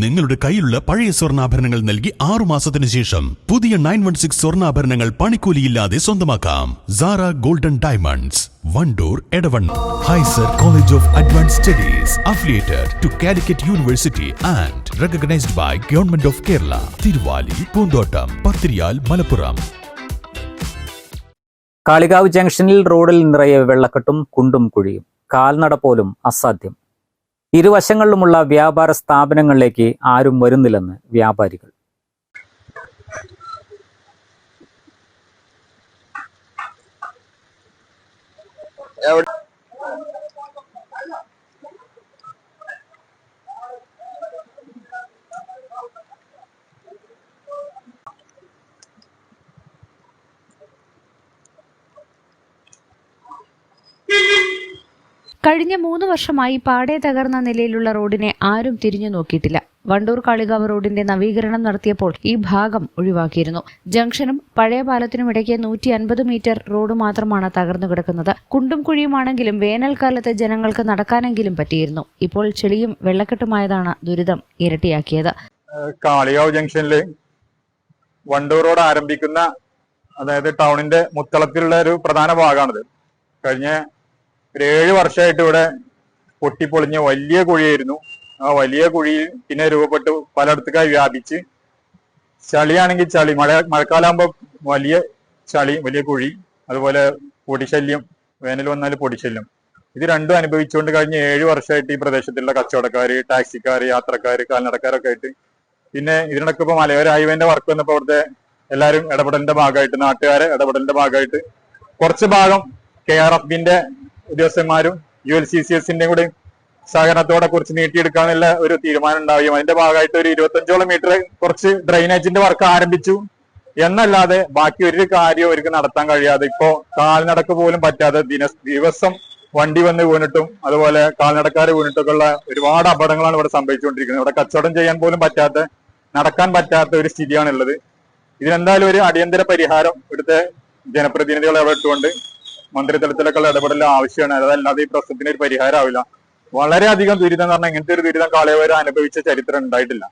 നിങ്ങളുടെ കയ്യിലുള്ള പഴയ സ്വർണാഭരണങ്ങൾ നൽകി ആറു മാസത്തിന് ശേഷം പുതിയ നയൻ വൺ സിക്സ് സ്വർണാഭരണങ്ങൾ പണിക്കൂലിയില്ലാതെ സ്വന്തമാക്കാം. Sara golden diamonds Wandoor Edavanna ഹൈസർ college of advance studies affiliated to Calicut university and recognised by government of Kerala Thiruvali Poonthottam Pathiriyal Malappuram Kalikavu ജംഗ്ഷനിൽ റോഡിൽ നിറയെ വെള്ളക്കെട്ടും കുണ്ടും കുഴിയും. കാൽനട പോലും അസാധ്യം. ഇരുവശങ്ങളിലുമുള്ള വ്യാപാര സ്ഥാപനങ്ങളിലേക്ക് ആരും വരുന്നില്ലെന്ന് വ്യാപാരികൾ. കഴിഞ്ഞ മൂന്ന് വർഷമായി പാടെ തകർന്ന നിലയിലുള്ള റോഡിനെ ആരും തിരിഞ്ഞു നോക്കിയിട്ടില്ല. വണ്ടൂർ കാളികാവ് റോഡിന്റെ നവീകരണം നടത്തിയപ്പോൾ ഈ ഭാഗം ഒഴിവാക്കിയിരുന്നു. ജംഗ്ഷനും പഴയ പാലത്തിനും ഇടയ്ക്ക് നൂറ്റി അൻപത് മീറ്റർ റോഡ് മാത്രമാണ് തകർന്നു കിടക്കുന്നത്. കുണ്ടും കുഴിയുമാണെങ്കിലും വേനൽക്കാലത്ത് ജനങ്ങൾക്ക് നടക്കാനെങ്കിലും പറ്റിയിരുന്നു. ഇപ്പോൾ ചെളിയും വെള്ളക്കെട്ടുമായതാണ് ദുരിതം ഇരട്ടിയാക്കിയത്. കാളികാവ് ജംഗ്ഷനിലെ വണ്ടൂർ റോഡ് ആരംഭിക്കുന്ന അതായത് ടൗണിന്റെ മുത്തളത്തിലുള്ള ഒരു പ്രധാന ഭാഗമാണിത്. കഴിഞ്ഞ ഒരു ഏഴ് വർഷമായിട്ട് ഇവിടെ പൊട്ടിപ്പൊളിഞ്ഞ വലിയ കുഴിയായിരുന്നു. ആ വലിയ കുഴി പിന്നെ രൂപപ്പെട്ട് പലയിടത്തേക്കായി വ്യാപിച്ച് ചളിയാണെങ്കിൽ ചളി മഴ മഴക്കാലാകുമ്പോൾ വലിയ ചളി വലിയ കുഴി അതുപോലെ പൊടിശല്യം വേനൽ വന്നാൽ പൊടിശല്യം. ഇത് രണ്ടും അനുഭവിച്ചുകൊണ്ട് കഴിഞ്ഞ ഏഴ് വർഷമായിട്ട് ഈ പ്രദേശത്തുള്ള കച്ചവടക്കാർ ടാക്സിക്കാർ യാത്രക്കാർ കാൽനടക്കാരൊക്കെ ആയിട്ട് പിന്നെ ഇതിനിടയ്ക്ക് ഇപ്പൊ മലയോര ഹൈവേന്റെ വർക്ക് വന്നപ്പോൾ അവിടുത്തെ എല്ലാവരും ഇടപെടലിന്റെ ഭാഗമായിട്ട് നാട്ടുകാരെ ഇടപെടലിന്റെ ഭാഗമായിട്ട് കുറച്ച് ഭാഗം കെ ആർ എഫിന്റെ ഉദ്യോഗസ്ഥന്മാരും യു എൽ സി സി എസിന്റെയും കൂടി സഹകരണത്തോടെ കുറച്ച് നീട്ടിയെടുക്കാനുള്ള ഒരു തീരുമാനം ഉണ്ടാവുകയും അതിന്റെ ഭാഗമായിട്ട് ഒരു ഇരുപത്തഞ്ചോളം മീറ്റർ കുറച്ച് ഡ്രൈനേജിന്റെ വർക്ക് ആരംഭിച്ചു. എന്നല്ലാതെ ബാക്കി ഒരു കാര്യവും അവർക്ക് നടത്താൻ കഴിയാതെ ഇപ്പോ കാൽനടക്ക് പോലും പറ്റാതെ ദിന ദിവസം വണ്ടി വന്ന് വീണിട്ടും അതുപോലെ കാൽനടക്കാർ വീണിട്ടൊക്കെ ഉള്ള ഒരുപാട് അപകടങ്ങളാണ് ഇവിടെ സംഭവിച്ചുകൊണ്ടിരിക്കുന്നത്. ഇവിടെ കച്ചവടം ചെയ്യാൻ പോലും പറ്റാത്ത നടക്കാൻ പറ്റാത്ത ഒരു സ്ഥിതിയാണുള്ളത്. ഇതിനെന്തായാലും ഒരു അടിയന്തര പരിഹാരം ഇവിടുത്തെ ജനപ്രതിനിധികളെ ഇടപെട്ടുകൊണ്ട് മന്ത്രിതലത്തിലൊക്കെയുള്ള ഇടപെടൽ ആവശ്യമാണ്. അതല്ലാതെ ഈ പ്രശ്നത്തിന് ഒരു പരിഹാരം ആവില്ല വളരെയധികം ദുരിതം കാരണം ഇങ്ങനത്തെ ഒരു ദുരിതം കാളയവരെ അനുഭവിച്ച ചരിത്രം ഉണ്ടായിട്ടില്ല.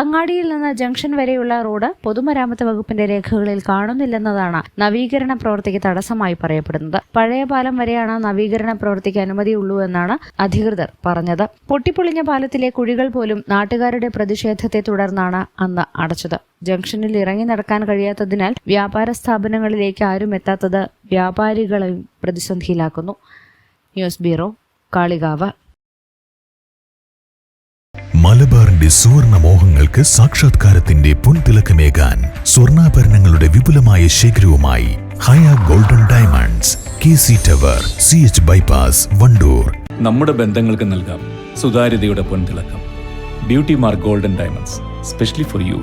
അങ്ങാടിയിൽ നിന്ന് ജംഗ്ഷൻ വരെയുള്ള റോഡ് പൊതുമരാമത്ത് വകുപ്പിന്റെ രേഖകളിൽ കാണുന്നില്ലെന്നതാണ് നവീകരണ പ്രവൃത്തിക്ക് തടസ്സമായി പറയപ്പെടുന്നത്. പഴയ പാലം വരെയാണ് നവീകരണ പ്രവൃത്തിക്ക് അനുമതിയുള്ളൂ എന്നാണ് അധികൃതർ പറഞ്ഞത്. പൊട്ടിപ്പൊളിഞ്ഞ പാലത്തിലെ കുഴികൾ പോലും നാട്ടുകാരുടെ പ്രതിഷേധത്തെ തുടർന്നാണ് അന്ന് അടച്ചത്. ജംഗ്ഷനിൽ ഇറങ്ങി നടക്കാൻ കഴിയാത്തതിനാൽ വ്യാപാര സ്ഥാപനങ്ങളിലേക്ക് ആരും എത്താത്തത് വ്യാപാരികളെയും പ്രതിസന്ധിയിലാക്കുന്നു. News bureau Kalikavu. മലബാറിന്റെ സുവർണ മോഹങ്ങൾക്ക് സാക്ഷാത്കാരത്തിന്റെ പുൻതിലക്കമേകാൻ സ്വർണാഭരണങ്ങളുടെ വിപുലമായ ശേഖരവുമായി Haya golden diamonds K C tower C H bypass Wandoor. നമ്മുടെ ബന്ധങ്ങൾക്ക് നൽകാം സുതാര്യതയുടെ പൊൻതിളക്കം. Beauty mark golden diamonds specially for you